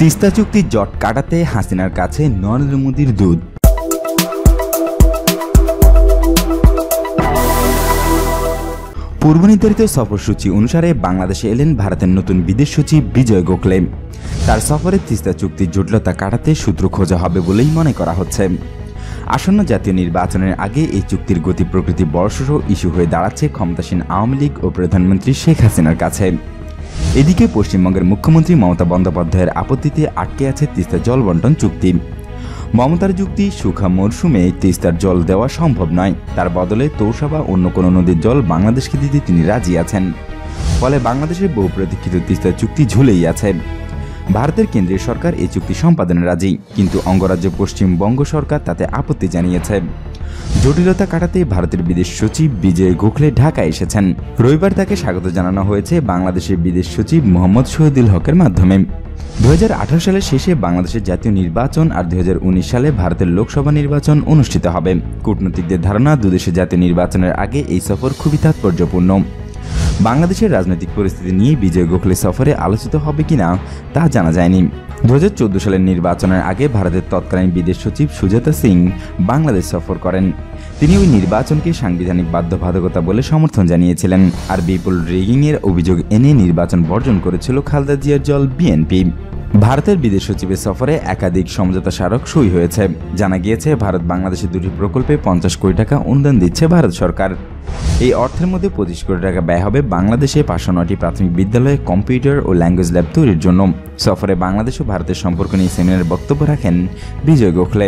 তিস্তা চুক্তির জট কাটাতে হাসিনার কাছে নরেন্দ্র মোদীর দুধ পূর্বনির্ধারিত সফরসূচি অনুসারে বাংলাদেশে এলেন ভারতের নতুন বিদেশ সচিব বিজয় গোখলে। তার সফরে তিস্তা চুক্তির জটিলতা কাটাতে সূত্র খোঁজা হবে বলেই মনে করা হচ্ছে। আসন্ন জাতীয় নির্বাচনের আগে এই চুক্তির গতি প্রকৃতি বড়সড় ইস্যু হয়ে দাঁড়াচ্ছে ক্ষমতাসীন আওয়ামী লীগ ও প্রধানমন্ত্রী শেখ হাসিনার কাছে। এদিকে পশ্চিমবঙ্গের মুখ্যমন্ত্রী মমতা বন্দ্যোপাধ্যায়ের আপত্তিতে আটকে আছে তিস্তা জল বন্টন চুক্তি। মমতার যুক্তি, সুখা মরশুমে তিস্তার জল দেওয়া সম্ভব নয়। তার বদলে তোষা বা অন্য কোনো নদীর জল বাংলাদেশকে দিতে তিনি রাজি আছেন। ফলে বাংলাদেশের বহু প্রতীক্ষিত তিস্তা চুক্তি ঝুলেই আছে। ভারতের কেন্দ্রীয় সরকার এই চুক্তি সম্পাদনে রাজি, কিন্তু অঙ্গরাজ্য পশ্চিমবঙ্গ সরকার তাতে আপত্তি জানিয়েছে। জটিলতা কাটাতে ভারতের বিদেশ সচিব বিজয় গোখলে ঢাকায় এসেছেন। রবিবার তাকে স্বাগত জানানো হয়েছে বাংলাদেশের বিদেশ সচিব মোহাম্মদ শহীদুল হকের মাধ্যমে। দুই হাজার আঠারো সালের শেষে বাংলাদেশের জাতীয় নির্বাচন আর দুই হাজার উনিশ সালে ভারতের লোকসভা নির্বাচন অনুষ্ঠিত হবে। কূটনীতিকদের ধারণা, দুদেশের জাতীয় নির্বাচনের আগে এই সফর খুবই তাৎপর্যপূর্ণ। বাংলাদেশের রাজনৈতিক পরিস্থিতি নিয়ে বিজয় গোখলে সফরে আলোচিত হবে কিনা তা জানা যায়নি। দু হাজার চোদ্দ সালের নির্বাচনের আগে ভারতের তৎকালীন বিদেশ সচিব সুজাতা সিং বাংলাদেশ সফর করেন। তিনি ওই নির্বাচনকে সাংবিধানিক বাধ্যবাধকতা বলে সমর্থন জানিয়েছিলেন। আর বিপুল রিগিংয়ের অভিযোগ এনে নির্বাচন বর্জন করেছিল খালদা জিয়ার জল বিএনপি। ভারতের বিদেশ সচিবের সফরে একাধিক সমঝোতা স্মারক সই হয়েছে। জানা গিয়েছে, ভারত বাংলাদেশের দুটি প্রকল্পে পঞ্চাশ কোটি টাকা অনুদান দিচ্ছে ভারত সরকার। এই অর্থের মধ্যে পঁচিশ কোটি টাকা ব্যয় হবে বাংলাদেশে পাঁচশো নয়টি প্রাথমিক বিদ্যালয়ে কম্পিউটার ও ল্যাঙ্গুয়েজ ল্যাব তৈরির জন্য। সফরে বাংলাদেশ ও ভারতের সম্পর্ক নিয়ে সেমিনারে বক্তব্য রাখেন বিজয় গোখলে।